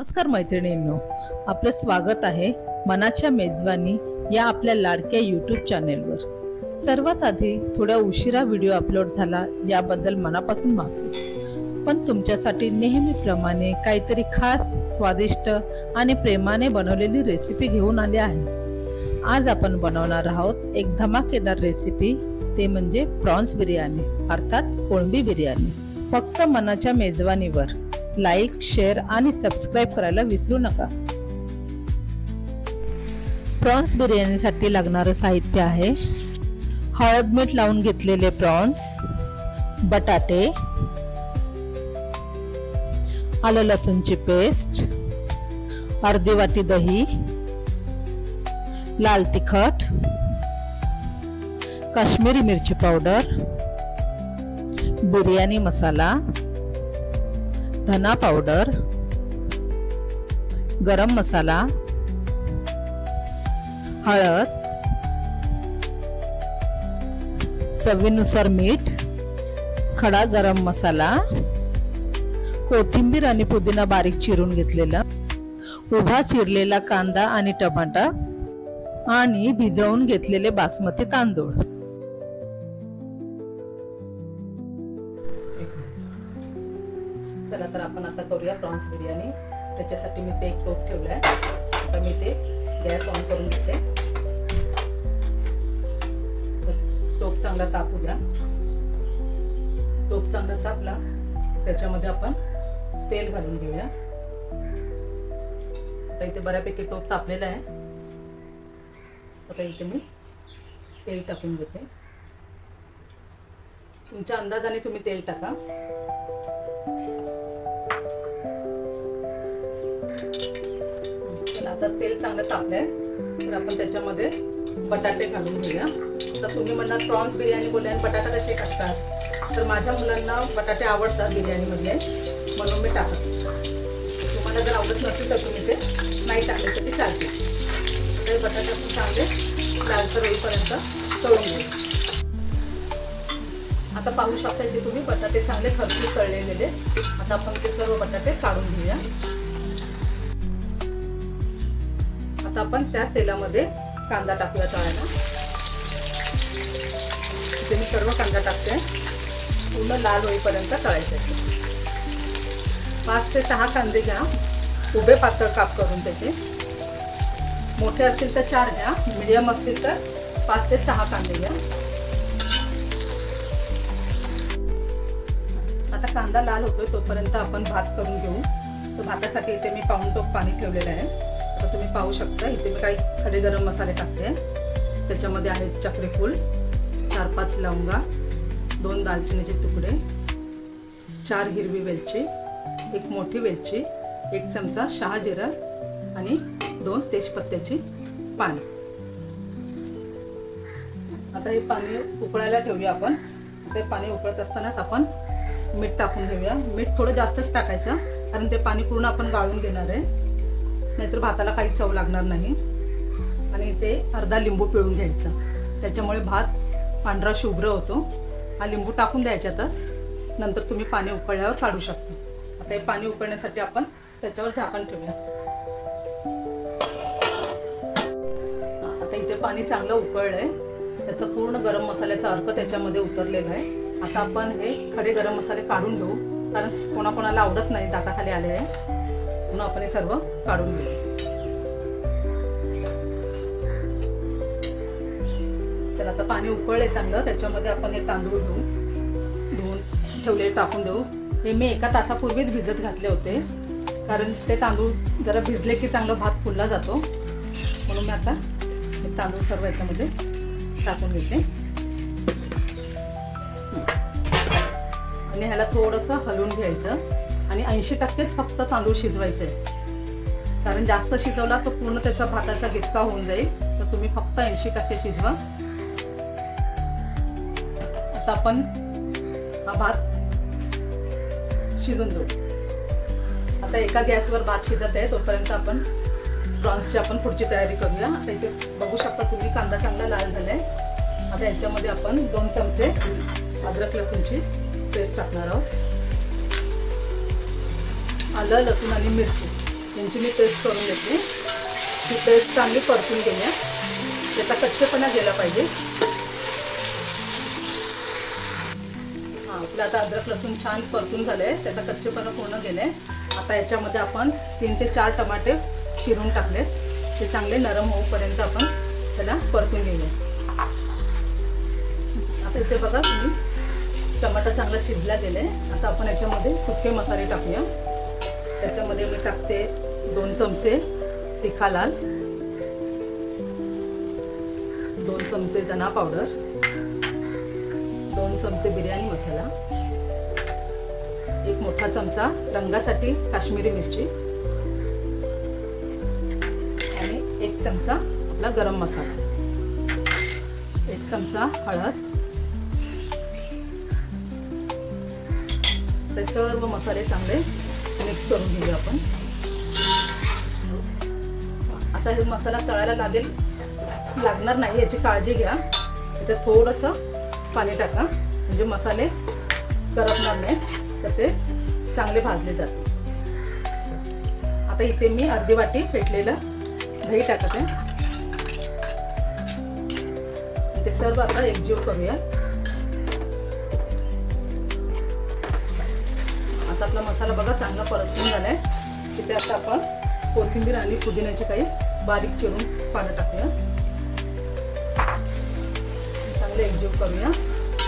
नमस्कार मैत्रिणींनो आपलं स्वागत आहे मनाच्या मेजवानी या आपल्या लाडक्या यूट्यूब चॅनेलवर सर्वात आधी थोड्या उशिरा व्हिडिओ अपलोड झाला याबद्दल मनापासून माफी. पण तुमच्यासाठी नेहमीप्रमाणे काहीतरी खास स्वादिष्ट आणि प्रेमाने बनवलेली रेसिपी घेऊन आली आहे. आज आपण बनवणार आहोत एक धमाकेदार रेसिपी ते म्हणजे प्रॉन्स बिर्याणी अर्थात कोळंबी बिर्याणी. फक्त मनाच्या मेजवानीवर. लाईक शेअर आणि सबस्क्राईब करायला विसरू नका. प्रॉन्स बिर्याणीसाठी लागणारं साहित्य आहे. हळद मीठ लावून घेतलेले प्रॉन्स बटाटे आलं लसूणची पेस्ट अर्धी वाटी दही लाल तिखट काश्मीरी मिरची पावडर बिर्याणी मसाला धना पावडर गरम मसाला हळद चवीनुसार मीठ खडा गरम मसाला कोथिंबीर आणि पुदिना बारीक चिरून घेतलेला उभा चिरलेला कांदा आणि टमाटा आणि भिजवून घेतलेले बासमती तांदूळ. चला तर आपण आता करूया प्रॉन्स बिर्याणी. त्याच्यासाठी मी ते एक टोप ठेवलाय. आता मी ते गॅस ऑन करून घेते. टोप चांगला तापू द्या. टोप चांगला तापला त्याच्यामध्ये आपण तेल घालून घेऊया. आता इथे बऱ्यापैकी टोप तापलेला आहे. आता इथे मी तेल टाकून घेते. तुमच्या अंदाजाने तुम्ही तेल टाका. आता तेल चांगलं तापलंय. तर आपण त्याच्यामध्ये बटाटे घालून घेऊया. तर तुम्ही म्हणणार प्रॉन्स बिर्याणी बोलले आणि बटाटा कसे टाकतात तर माझ्या मुलांना बटाटे आवडतात बिर्याणीमध्ये. म्हणून मी टाकत. तुम्हाला जर आवडत नसेल तर तुम्ही ते नाही टाकले तर ते चालते. तर बटाटे आपण चांगले लालसर होईपर्यंत तळून घेऊ आता पाहू शकता की तुम्ही बटाटे चांगले खरपूस तळले गेले आता आपण ते सर्व बटाटे काढून घेऊया. आता आपण त्याच तेलामध्ये कांदा टाकूया तळायला. इथे मी सर्व कांदा टाकते. पूर्ण लाल होईपर्यंत तळायचे. पाच ते सहा कांदे घ्या. उभे पातळ काप करून त्याचे. मोठे असतील तर चार घ्या. मिडियम असतील तर पाच ते सहा कांदे घ्या. आता कांदा लाल होतोय तोपर्यंत आपण भात करून घेऊ. तर भातासाठी इथे मी पाऊन टोप पाणी ठेवलेलं आहे. तर तुम्ही पाहू शकता इथे मी काही खडे गरम मसाले टाकते. त्याच्यामध्ये आहे चक्रीफूल चार पाच लवंगा दोन दालचिनीचे तुकडे चार हिरवी वेलची एक मोठी वेलची एक चमचा शहा जिरा आणि दोन तेजपत्त्याची पाने. आता हे पाणी उकळायला ठेवूया आपण. ते पाणी उकळत असतानाच आपण मीठ टाकून घेऊया. मीठ थोडं जास्तच टाकायचं कारण ते पाणी पूर्ण आपण गाळून घेणार आहे. नाहीतर भाताला काही चव लागणार नाही. आणि ते अर्धा लिंबू पिळून घ्यायचा. त्याच्यामुळे भात पांढरा शुभ्र होतो. हा लिंबू टाकून द्यायच्यातच. नंतर तुम्ही पाणी उकळल्यावर काढू शकता. आता हे पाणी उकळण्यासाठी आपण त्याच्यावर झाकण ठेवूया. आता इथे पाणी चांगलं उकळलंय. त्याचा पूर्ण गरम मसाल्याचा अर्क त्याच्यामध्ये उतरलेला आहे. आता आपण हे खडे गरम मसाले काढून घेऊ. कारण कोणाकोणाला आवडत नाही दाताखाली आले आहे म्हणून आपण हे सर्व काढून घेऊ चला आता पाणी उकळले चांगलं. त्याच्यामध्ये आपण हे तांदूळ घेऊ. धुवून ठेवलेले टाकून देऊ. हे मी एका तासापूर्वीच भिजत घातले होते. कारण ते तांदूळ जरा भिजले की चांगला भात फुलला जातो. म्हणून मी आता हे तांदूळ सर्व याच्यामध्ये टाकून घेते. आणि ह्याला थोडंसं हलवून घ्यायचं. आणि ऐंशी टक्केच फक्त तांदूळ शिजवायचे कारण जास्त शिजवला तो पूर्ण त्याचा भाताचा गिचका होऊन जाईल. तर तुम्ही फक्त ऐंशी टक्के शिजवा. आता आपण हा भात शिजून देऊ. आता एका गॅसवर भात शिजत आहे तोपर्यंत आपण प्रॉन्सची आपण पुढची तयारी करूया. आता इथे बघू शकता तुम्ही कांदा चांगला लाल झालाय. आता याच्यामध्ये आपण दोन चमचे अद्रक लसूणची पेस्ट टाकणार आहोत. आलं लसूण आणि मिरची. यांची मी पेस्ट करून घेतली. ती पेस्ट चांगली परतून घेऊया त्याचा कच्चेपणा गेला पाहिजे. हां आपलं आता अद्रक लसूण छान परतून झालं आहे त्याचा कच्चेपणा पूर्ण गेले आता याच्यामध्ये आपण तीन ते चार टमाटे चिरून टाकले. ते चांगले नरम होऊपर्यंत आपण त्याला परतून घेऊया. आता इथे बघा तुम्ही टमाटा चांगला शिजला गेले आता आपण याच्यामध्ये सुके मसाले टाकूया. त्याच्यामध्ये मी टाकते दोन चमचे तिखा लाल. दोन चमचे धना पावडर. दोन चमचे बिर्याणी मसाला. एक मोठा चमचा रंगासाठी काश्मीरी मिरची. आणि एक चमचा आपला गरम मसाला. एक चमचा हळद. ते सर्व मसाले चांगले मिक्स करून घेऊया आपण. आता हे मसाला तळायला लागेल. लागणार नाही याची काळजी घ्या. त्याच्यात थोडंसं पाणी टाका. म्हणजे मसाले करपणार नाही तर ते चांगले भाजले जाते आता इथे मी अर्धी वाटी फेटलेलं दही टाकत. आहे ते सर्व आता एकजीव करूया. आता आपला मसाला बघा चांगला परतून झालाय. तिथे आता आपण कोथिंबीर आणि पुदिन्याचे काही बारीक चिरून पानं टाकूया. चांगले एकजीव करूया.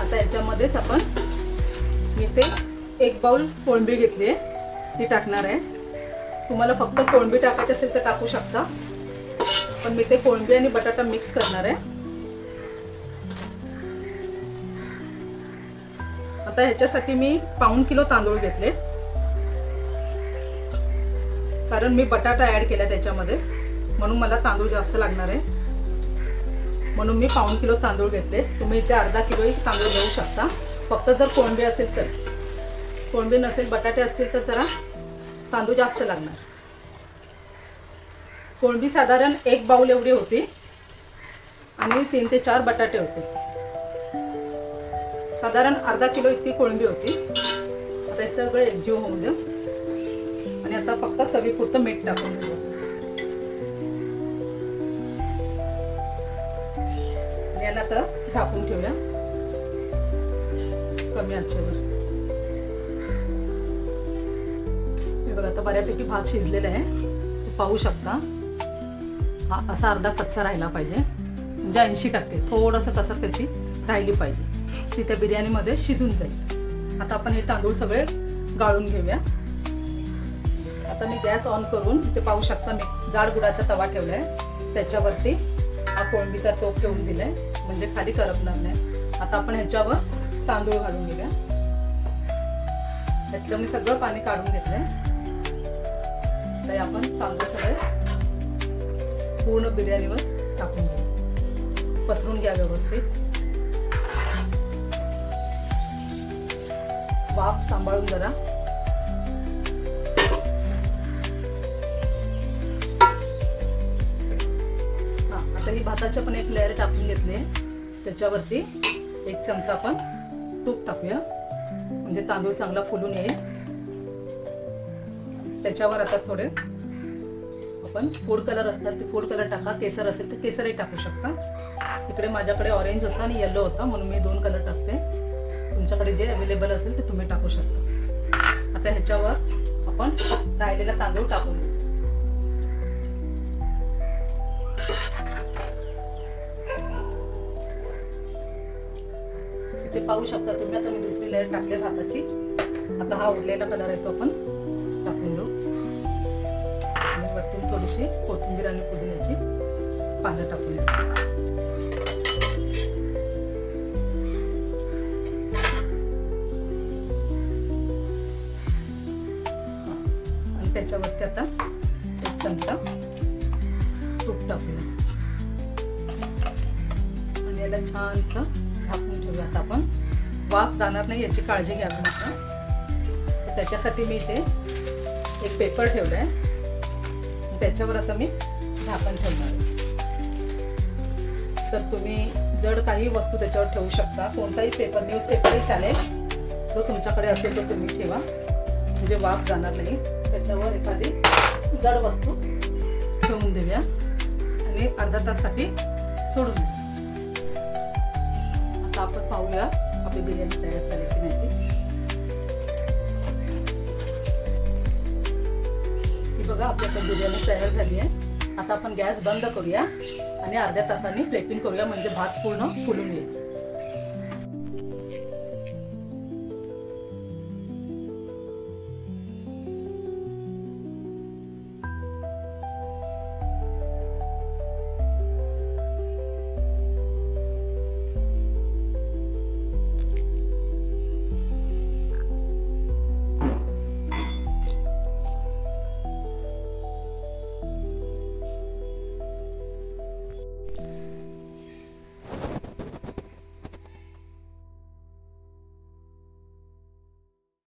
आता याच्यामध्येच आपण मी ते एक बाउल कोळंबी घेतली आहे. ती टाकणार आहे. तुम्हाला फक्त कोळंबी टाकायची असेल तर टाकू शकता. पण मी ते कोळंबी आणि बटाटा मिक्स करणार आहे. आता ह्याच्यासाठी मी पाऊण किलो तांदूळ घेतले. कारण मी बटाटा ॲड केला त्याच्यामध्ये. म्हणून मला तांदूळ जास्त लागणार आहे. म्हणून मी पाऊण किलो तांदूळ घेतले. तुम्ही इथे अर्धा किलोही तांदूळ घेऊ शकता. फक्त जर कोळंबी असेल तर. कोळंबी नसेल बटाटे असतील तर जरा तांदूळ जास्त लागणार. कोळंबी साधारण एक बाऊल एवढी होती. आणि तीन ते चार बटाटे होते. साधारण अर्धा किलो इतकी कोळंबी होती. आता हे सगळं एकजीव होऊन द्या आणि आता फक्त चवीपुरतं मीठ टाकून देऊ. आता झाकून ठेवूया. कमी आचेवर. हे बघा आता बऱ्यापैकी भात शिजलेला आहे. पाहू शकता. हा असा अर्धा कच्चा राहिला पाहिजे. म्हणजे ऐंशी टक्के. थोडंसं कसर त्याची राहिली पाहिजे. ती त्या बिर्याणीमध्ये शिजून जाईल. आता आपण हे तांदूळ सगळे गाळून घेऊया. आता मी गॅस ऑन करून इथे पाहू शकता मी जाड गुडाचा तवा ठेवला आहे त्याच्यावरती हा कोळंबीचा टोप ठेवून दिलाय. म्हणजे खाली करपणार नाही. आता आपण ह्याच्यावर तांदूळ घालून घेऊया. त्यातलं मी सगळं पाणी काढून घेतलंय. तर आपण तांदूळ सगळे पूर्ण बिर्याणीवर टाकून घेऊ. पसरून घ्या व्यवस्थित. वाफ सांभाळून जरा. आता ही भाताच्या पण एक लेअर टाकून घेतली त्याच्यावरती एक चमचा आपण तूप टाकूया. म्हणजे तांदूळ चांगला फुलून येईल. त्याच्यावर आता थोडे आपण फूड कलर असतात ते फूड कलर टाका. केसर असेल तर केसरही टाकू शकता. इकडे माझ्याकडे ऑरेंज होता आणि येलो होता म्हणून मी दोन कलर टाकते. तुमच्याकडे जे अवेलेबल असेल ते तुम्ही टाकू शकता. आता ह्याच्यावर आपण राहिलेला तांदूळ टाकून पाहू शकता तुम्ही. आता मी दुसरी लेअर टाकली भाताची. आता हा उरलेला कलर आहे तो आपण टाकून देऊ. आणि वरतून थोडीशी कोथिंबीर आणि पुदिन्याची पानं टाकून देऊ. आणि त्याच्यावरती आता एक चमचा तूप टाकूया. आणि याला छानसं झाकून ठेवूया आता आपण. वाफ जाणार नाही याची काळजी घ्यावी लागतं त्याच्यासाठी मी इथे एक पेपर ठेवला आहे त्याच्यावर आता मी झाकण ठेवणार आहे. तर तुम्ही जड काही वस्तू त्याच्यावर ठेवू शकता. कोणताही पेपर न्यूजपेपरही चालेल. जो तुमच्याकडे असेल तो तुम्ही ठेवा. म्हणजे वाफ जाणार नाही. त्याच्यावर एखादी जड वस्तू ठेवून देऊया. आणि अर्धा तासासाठी सोडून आता आपण पाहूया आपली बिर्याणी तयार झाली की नाही ती ही बघा आपल्याकडे बिर्याणी तयार झाली आहे. आता आपण गॅस बंद करूया आणि अर्ध्या तासाने प्लेटिंग करूया म्हणजे भात पूर्ण फुलून येईल.